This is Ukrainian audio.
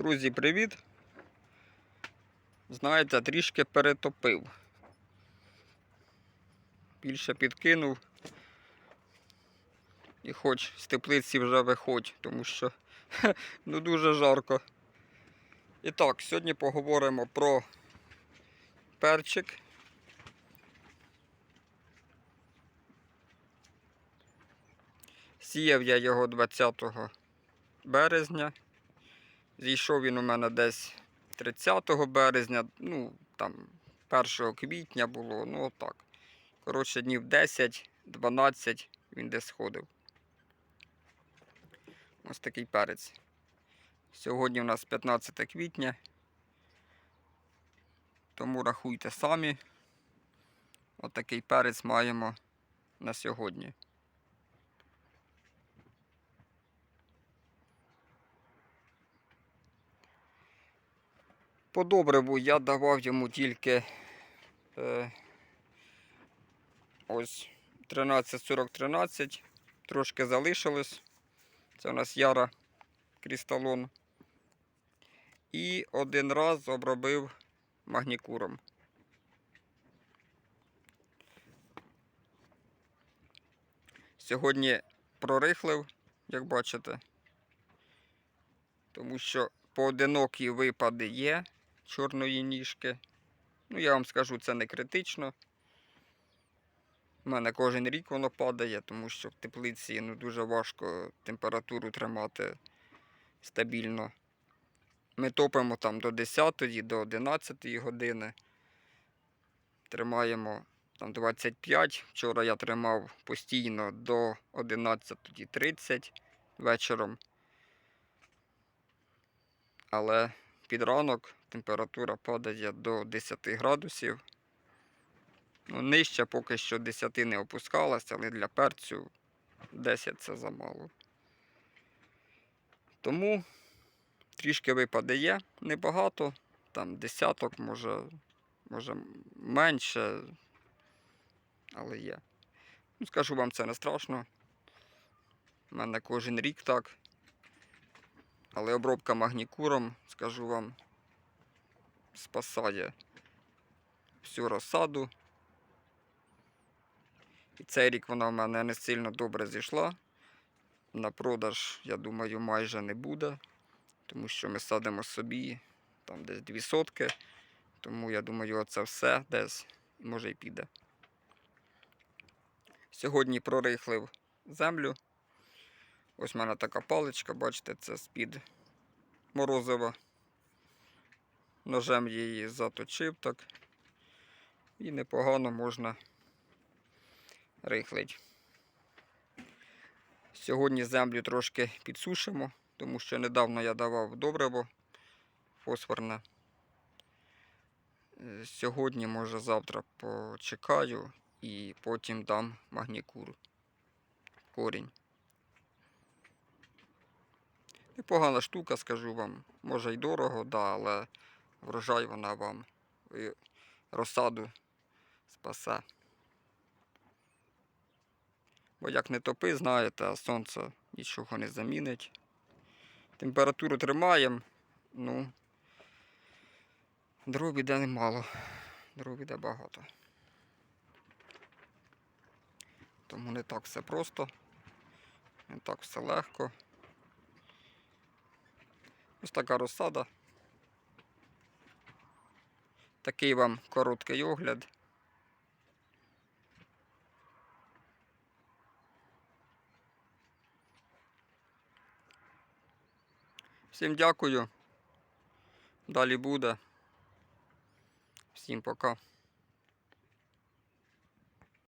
Друзі, привіт! Знаєте, трішки перетопив. Більше підкинув. І хоч з теплиці вже виходь, тому що ну дуже жарко. І так, сьогодні поговоримо про перчик. Сіяв я його 20 березня. Зійшов він у мене десь 30 березня, ну там 1 квітня було, ну отак. Коротше, днів 10-12 він десь сходив. Ось такий перець. Сьогодні у нас 15 квітня. Тому рахуйте самі. Отакий перець маємо на сьогодні. По добриву я давав йому тільки е, ось 13-40-13, трошки залишилось. Це у нас яра крісталон. І один раз обробив магнікуром. Сьогодні прорихлив, як бачите, тому що поодинокі випади є чорної ніжки. Ну, я вам скажу, це не критично. У мене кожен рік воно падає, тому що в теплиці ну, дуже важко температуру тримати стабільно. Ми топимо там до 10 до 11 години. Тримаємо там 25. Вчора я тримав постійно до 11.30 вечором. Але під ранок температура падає до 10 градусів. Ну, нижче поки що 10 не опускалася, але для перцю 10 це замало. Тому трішки випадає небагато, там десяток, може, може менше, але є. Ну, скажу вам, це не страшно. У мене кожен рік так. Але обробка магнікуром, скажу вам, спасає всю розсаду. І цей рік вона в мене не сильно добре зійшла. На продаж, я думаю, майже не буде, тому що ми садимо собі там десь дві сотки. Тому я думаю, це все десь може і піде. Сьогодні прорихлив землю. Ось в мене така паличка, бачите, це з-під морозива. Ножем її заточив так. І непогано можна рихлить. Сьогодні землю трошки підсушимо, тому що недавно я давав добриво фосфорне. Е, Сьогодні, може, завтра почекаю і потім дам магнікур. Корінь. Непогана штука, скажу вам. Може й дорого, да, але врожай вона вам і розсаду спасе. Бо як не топи, знаєте, а сонце нічого не замінить. Температуру тримаємо, ну, дров іде немало, дров іде багато. Тому не так все просто, не так все легко. Ось така розсада. Такий вам короткий огляд. Всім дякую. Далі буде. Всім пока.